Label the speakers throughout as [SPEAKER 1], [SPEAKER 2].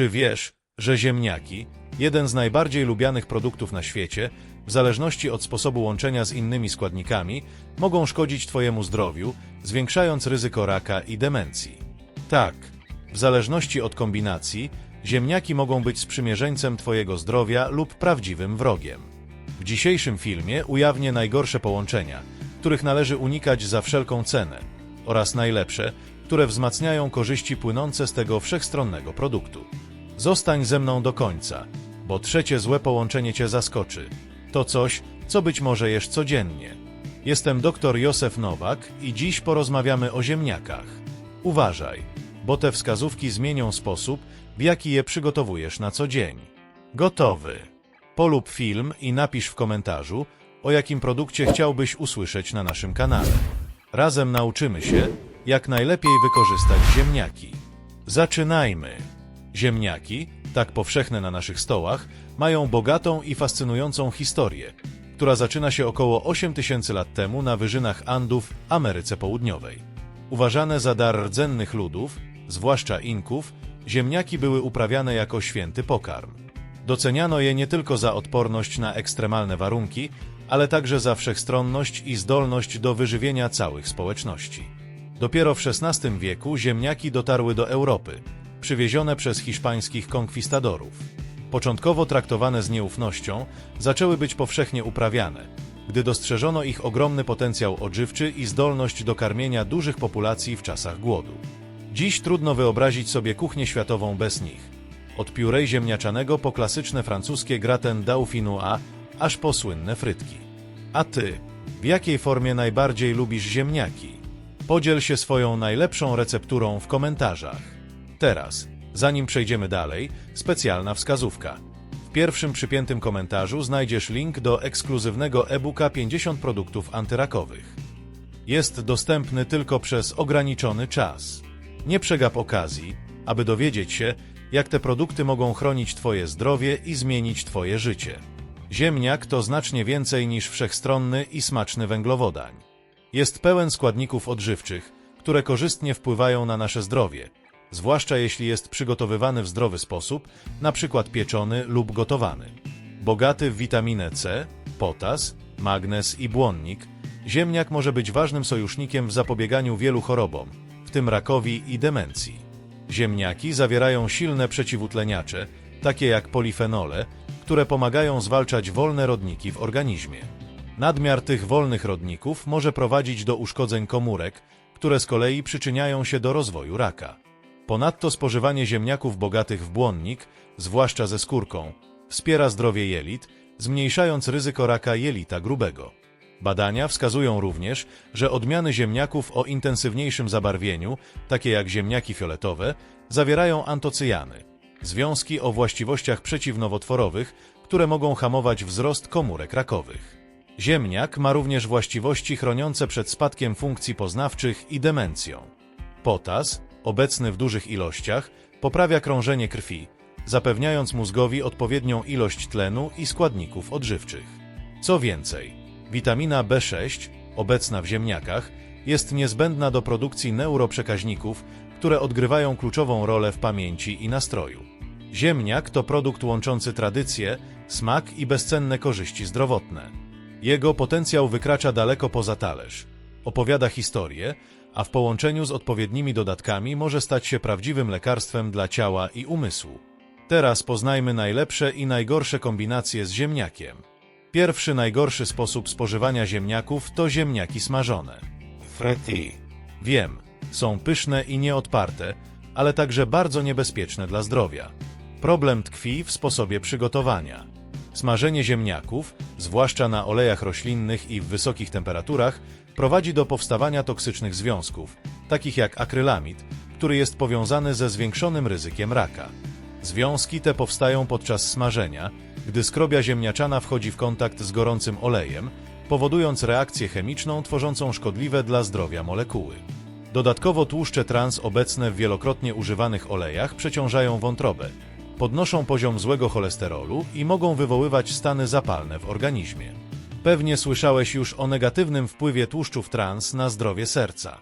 [SPEAKER 1] Czy wiesz, że ziemniaki, jeden z najbardziej lubianych produktów na świecie, w zależności od sposobu łączenia z innymi składnikami, mogą szkodzić Twojemu zdrowiu, zwiększając ryzyko raka i demencji? Tak, w zależności od kombinacji, ziemniaki mogą być sprzymierzeńcem Twojego zdrowia lub prawdziwym wrogiem. W dzisiejszym filmie ujawnię najgorsze połączenia, których należy unikać za wszelką cenę, oraz najlepsze, które wzmacniają korzyści płynące z tego wszechstronnego produktu. Zostań ze mną do końca, bo trzecie złe połączenie Cię zaskoczy. To coś, co być może jesz codziennie. Jestem dr Józef Nowak i dziś porozmawiamy o ziemniakach. Uważaj, bo te wskazówki zmienią sposób, w jaki je przygotowujesz na co dzień. Gotowy. Polub film i napisz w komentarzu, o jakim produkcie chciałbyś usłyszeć na naszym kanale. Razem nauczymy się, jak najlepiej wykorzystać ziemniaki. Zaczynajmy. Ziemniaki, tak powszechne na naszych stołach, mają bogatą i fascynującą historię, która zaczyna się około 8000 lat temu na wyżynach Andów Ameryce Południowej. Uważane za dar rdzennych ludów, zwłaszcza Inków, ziemniaki były uprawiane jako święty pokarm. Doceniano je nie tylko za odporność na ekstremalne warunki, ale także za wszechstronność i zdolność do wyżywienia całych społeczności. Dopiero w XVI wieku ziemniaki dotarły do Europy, przywiezione przez hiszpańskich konkwistadorów. Początkowo traktowane z nieufnością, zaczęły być powszechnie uprawiane, gdy dostrzeżono ich ogromny potencjał odżywczy i zdolność do karmienia dużych populacji w czasach głodu. Dziś trudno wyobrazić sobie kuchnię światową bez nich. Od piórej ziemniaczanego po klasyczne francuskie gratin dauphinois, aż po słynne frytki. A ty, w jakiej formie najbardziej lubisz ziemniaki? Podziel się swoją najlepszą recepturą w komentarzach. Teraz, zanim przejdziemy dalej, specjalna wskazówka. W pierwszym przypiętym komentarzu znajdziesz link do ekskluzywnego e-booka 50 produktów antyrakowych. Jest dostępny tylko przez ograniczony czas. Nie przegap okazji, aby dowiedzieć się, jak te produkty mogą chronić Twoje zdrowie i zmienić Twoje życie. Ziemniak to znacznie więcej niż wszechstronny i smaczny węglowodań. Jest pełen składników odżywczych, które korzystnie wpływają na nasze zdrowie, zwłaszcza jeśli jest przygotowywany w zdrowy sposób, np. pieczony lub gotowany. Bogaty w witaminę C, potas, magnez i błonnik, ziemniak może być ważnym sojusznikiem w zapobieganiu wielu chorobom, w tym rakowi i demencji. Ziemniaki zawierają silne przeciwutleniacze, takie jak polifenole, które pomagają zwalczać wolne rodniki w organizmie. Nadmiar tych wolnych rodników może prowadzić do uszkodzeń komórek, które z kolei przyczyniają się do rozwoju raka. Ponadto spożywanie ziemniaków bogatych w błonnik, zwłaszcza ze skórką, wspiera zdrowie jelit, zmniejszając ryzyko raka jelita grubego. Badania wskazują również, że odmiany ziemniaków o intensywniejszym zabarwieniu, takie jak ziemniaki fioletowe, zawierają antocyjany, związki o właściwościach przeciwnowotworowych, które mogą hamować wzrost komórek rakowych. Ziemniak ma również właściwości chroniące przed spadkiem funkcji poznawczych i demencją. Potas, obecny w dużych ilościach, poprawia krążenie krwi, zapewniając mózgowi odpowiednią ilość tlenu i składników odżywczych. Co więcej, witamina B6, obecna w ziemniakach, jest niezbędna do produkcji neuroprzekaźników, które odgrywają kluczową rolę w pamięci i nastroju. Ziemniak to produkt łączący tradycję, smak i bezcenne korzyści zdrowotne. Jego potencjał wykracza daleko poza talerz. Opowiada historię, a w połączeniu z odpowiednimi dodatkami może stać się prawdziwym lekarstwem dla ciała i umysłu. Teraz poznajmy najlepsze i najgorsze kombinacje z ziemniakiem. Pierwszy najgorszy sposób spożywania ziemniaków to ziemniaki smażone.
[SPEAKER 2] Freddy.
[SPEAKER 1] Wiem, są pyszne i nieodparte, ale także bardzo niebezpieczne dla zdrowia. Problem tkwi w sposobie przygotowania. Smażenie ziemniaków, zwłaszcza na olejach roślinnych i w wysokich temperaturach, prowadzi do powstawania toksycznych związków, takich jak akrylamid, który jest powiązany ze zwiększonym ryzykiem raka. Związki te powstają podczas smażenia, gdy skrobia ziemniaczana wchodzi w kontakt z gorącym olejem, powodując reakcję chemiczną tworzącą szkodliwe dla zdrowia molekuły. Dodatkowo tłuszcze trans obecne w wielokrotnie używanych olejach przeciążają wątrobę, podnoszą poziom złego cholesterolu i mogą wywoływać stany zapalne w organizmie. Pewnie słyszałeś już o negatywnym wpływie tłuszczów trans na zdrowie serca.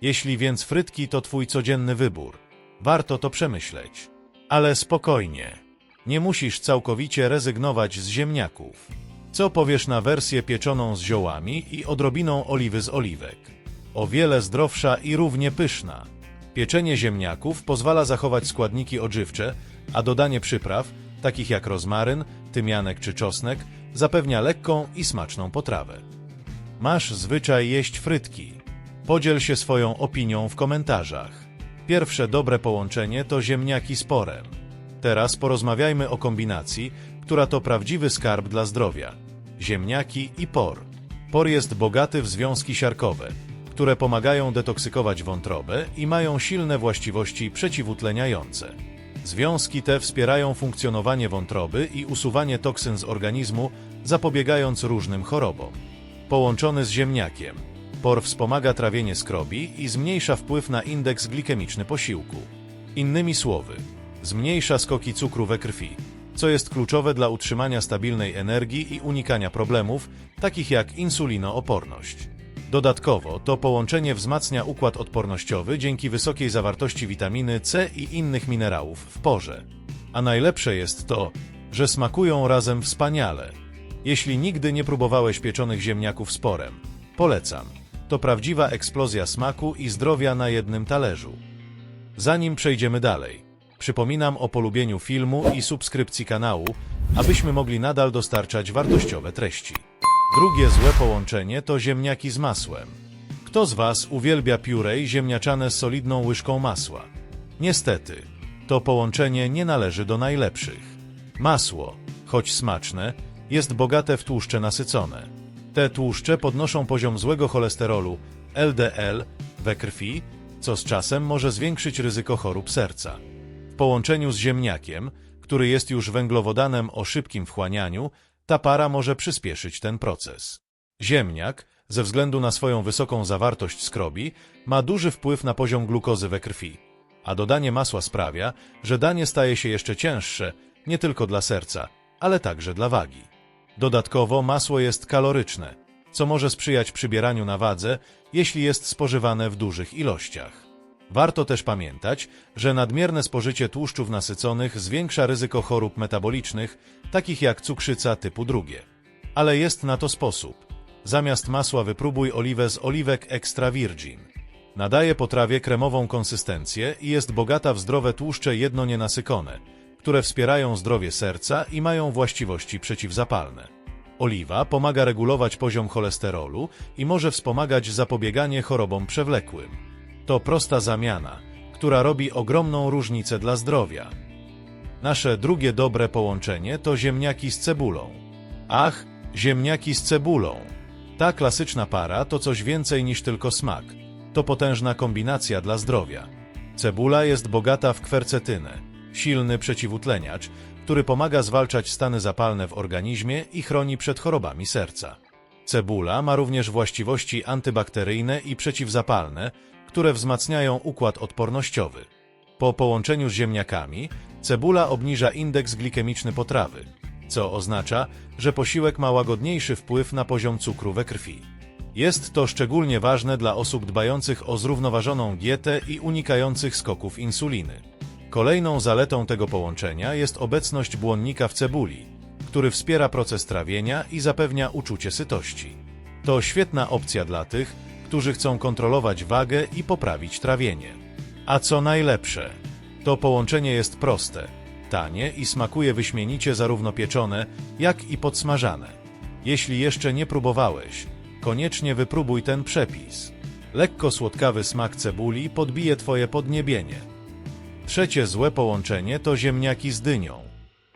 [SPEAKER 1] Jeśli więc frytki to Twój codzienny wybór, warto to przemyśleć. Ale spokojnie. Nie musisz całkowicie rezygnować z ziemniaków. Co powiesz na wersję pieczoną z ziołami i odrobiną oliwy z oliwek? O wiele zdrowsza i równie pyszna. Pieczenie ziemniaków pozwala zachować składniki odżywcze, a dodanie przypraw, takich jak rozmaryn, tymianek czy czosnek, zapewnia lekką i smaczną potrawę. Masz zwyczaj jeść frytki. Podziel się swoją opinią w komentarzach. Pierwsze dobre połączenie to ziemniaki z porem. Teraz porozmawiajmy o kombinacji, która to prawdziwy skarb dla zdrowia. Ziemniaki i por. Por jest bogaty w związki siarkowe, które pomagają detoksykować wątrobę i mają silne właściwości przeciwutleniające. Związki te wspierają funkcjonowanie wątroby i usuwanie toksyn z organizmu, zapobiegając różnym chorobom. Połączony z ziemniakiem, por wspomaga trawienie skrobi i zmniejsza wpływ na indeks glikemiczny posiłku. Innymi słowy, zmniejsza skoki cukru we krwi, co jest kluczowe dla utrzymania stabilnej energii i unikania problemów, takich jak insulinooporność. Dodatkowo to połączenie wzmacnia układ odpornościowy dzięki wysokiej zawartości witaminy C i innych minerałów w porze. A najlepsze jest to, że smakują razem wspaniale. Jeśli nigdy nie próbowałeś pieczonych ziemniaków z porem, polecam. To prawdziwa eksplozja smaku i zdrowia na jednym talerzu. Zanim przejdziemy dalej, przypominam o polubieniu filmu i subskrypcji kanału, abyśmy mogli nadal dostarczać wartościowe treści. Drugie złe połączenie to ziemniaki z masłem. Kto z Was uwielbia piórej ziemniaczane z solidną łyżką masła? Niestety, to połączenie nie należy do najlepszych. Masło, choć smaczne, jest bogate w tłuszcze nasycone. Te tłuszcze podnoszą poziom złego cholesterolu LDL we krwi, co z czasem może zwiększyć ryzyko chorób serca. W połączeniu z ziemniakiem, który jest już węglowodanem o szybkim wchłanianiu, ta para może przyspieszyć ten proces. Ziemniak, ze względu na swoją wysoką zawartość skrobi, ma duży wpływ na poziom glukozy we krwi, a dodanie masła sprawia, że danie staje się jeszcze cięższe nie tylko dla serca, ale także dla wagi. Dodatkowo masło jest kaloryczne, co może sprzyjać przybieraniu na wadze, jeśli jest spożywane w dużych ilościach. Warto też pamiętać, że nadmierne spożycie tłuszczów nasyconych zwiększa ryzyko chorób metabolicznych, takich jak cukrzyca typu drugie. Ale jest na to sposób. Zamiast masła wypróbuj oliwę z oliwek extra virgin. Nadaje potrawie kremową konsystencję i jest bogata w zdrowe tłuszcze jednonienasycone, które wspierają zdrowie serca i mają właściwości przeciwzapalne. Oliwa pomaga regulować poziom cholesterolu i może wspomagać zapobieganie chorobom przewlekłym. To prosta zamiana, która robi ogromną różnicę dla zdrowia. Nasze drugie dobre połączenie to ziemniaki z cebulą. Ach, ziemniaki z cebulą. Ta klasyczna para to coś więcej niż tylko smak. To potężna kombinacja dla zdrowia. Cebula jest bogata w kwercetynę, silny przeciwutleniacz, który pomaga zwalczać stany zapalne w organizmie i chroni przed chorobami serca. Cebula ma również właściwości antybakteryjne i przeciwzapalne, które wzmacniają układ odpornościowy. Po połączeniu z ziemniakami, cebula obniża indeks glikemiczny potrawy, co oznacza, że posiłek ma łagodniejszy wpływ na poziom cukru we krwi. Jest to szczególnie ważne dla osób dbających o zrównoważoną dietę i unikających skoków insuliny. Kolejną zaletą tego połączenia jest obecność błonnika w cebuli, który wspiera proces trawienia i zapewnia uczucie sytości. To świetna opcja dla tych, którzy chcą kontrolować wagę i poprawić trawienie. A co najlepsze, to połączenie jest proste, tanie i smakuje wyśmienicie zarówno pieczone, jak i podsmażane. Jeśli jeszcze nie próbowałeś, koniecznie wypróbuj ten przepis. Lekko słodkawy smak cebuli podbije Twoje podniebienie. Trzecie złe połączenie to ziemniaki z dynią.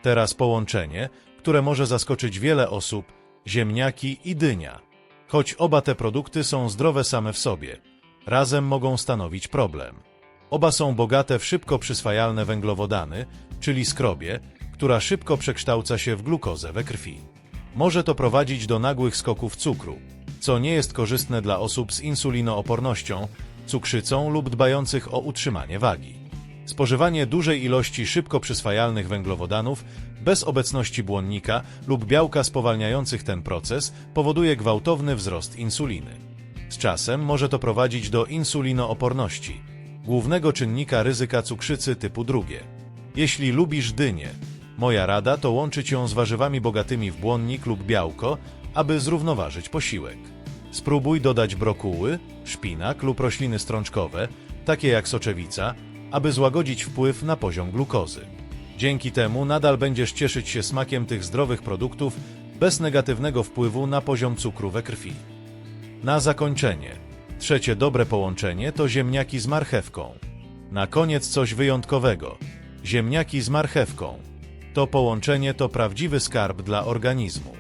[SPEAKER 1] Teraz połączenie, które może zaskoczyć wiele osób, ziemniaki i dynia. Choć oba te produkty są zdrowe same w sobie, razem mogą stanowić problem. Oba są bogate w szybko przyswajalne węglowodany, czyli skrobie, która szybko przekształca się w glukozę we krwi. Może to prowadzić do nagłych skoków cukru, co nie jest korzystne dla osób z insulinoopornością, cukrzycą lub dbających o utrzymanie wagi. Spożywanie dużej ilości szybko przyswajalnych węglowodanów bez obecności błonnika lub białka spowalniających ten proces powoduje gwałtowny wzrost insuliny. Z czasem może to prowadzić do insulinooporności, głównego czynnika ryzyka cukrzycy typu drugie. Jeśli lubisz dynię, moja rada to łączyć ją z warzywami bogatymi w błonnik lub białko, aby zrównoważyć posiłek. Spróbuj dodać brokuły, szpinak lub rośliny strączkowe, takie jak soczewica, aby złagodzić wpływ na poziom glukozy. Dzięki temu nadal będziesz cieszyć się smakiem tych zdrowych produktów bez negatywnego wpływu na poziom cukru we krwi. Na zakończenie. Trzecie dobre połączenie to ziemniaki z marchewką. Na koniec coś wyjątkowego. Ziemniaki z marchewką. To połączenie to prawdziwy skarb dla organizmu.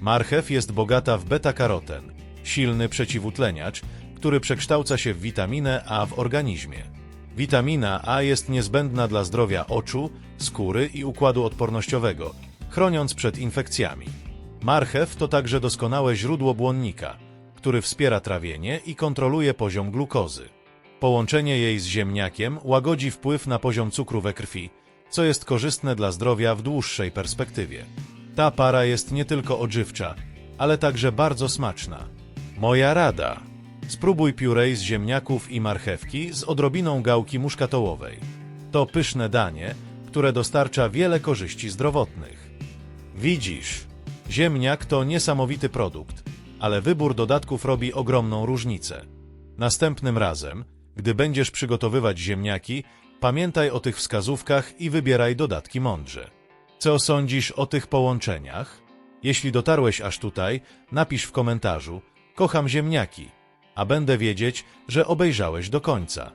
[SPEAKER 1] Marchew jest bogata w beta-karoten, silny przeciwutleniacz, który przekształca się w witaminę A w organizmie. Witamina A jest niezbędna dla zdrowia oczu, skóry i układu odpornościowego, chroniąc przed infekcjami. Marchew to także doskonałe źródło błonnika, który wspiera trawienie i kontroluje poziom glukozy. Połączenie jej z ziemniakiem łagodzi wpływ na poziom cukru we krwi, co jest korzystne dla zdrowia w dłuższej perspektywie. Ta para jest nie tylko odżywcza, ale także bardzo smaczna. Moja rada. Spróbuj piórej z ziemniaków i marchewki z odrobiną gałki muszkatołowej. To pyszne danie, które dostarcza wiele korzyści zdrowotnych. Widzisz, ziemniak to niesamowity produkt, ale wybór dodatków robi ogromną różnicę. Następnym razem, gdy będziesz przygotowywać ziemniaki, pamiętaj o tych wskazówkach i wybieraj dodatki mądrze. Co sądzisz o tych połączeniach? Jeśli dotarłeś aż tutaj, napisz w komentarzu Kocham ziemniaki, a będę wiedzieć, że obejrzałeś do końca.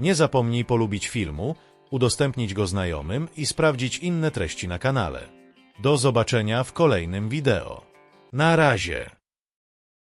[SPEAKER 1] Nie zapomnij polubić filmu, udostępnić go znajomym i sprawdzić inne treści na kanale. Do zobaczenia w kolejnym wideo. Na razie!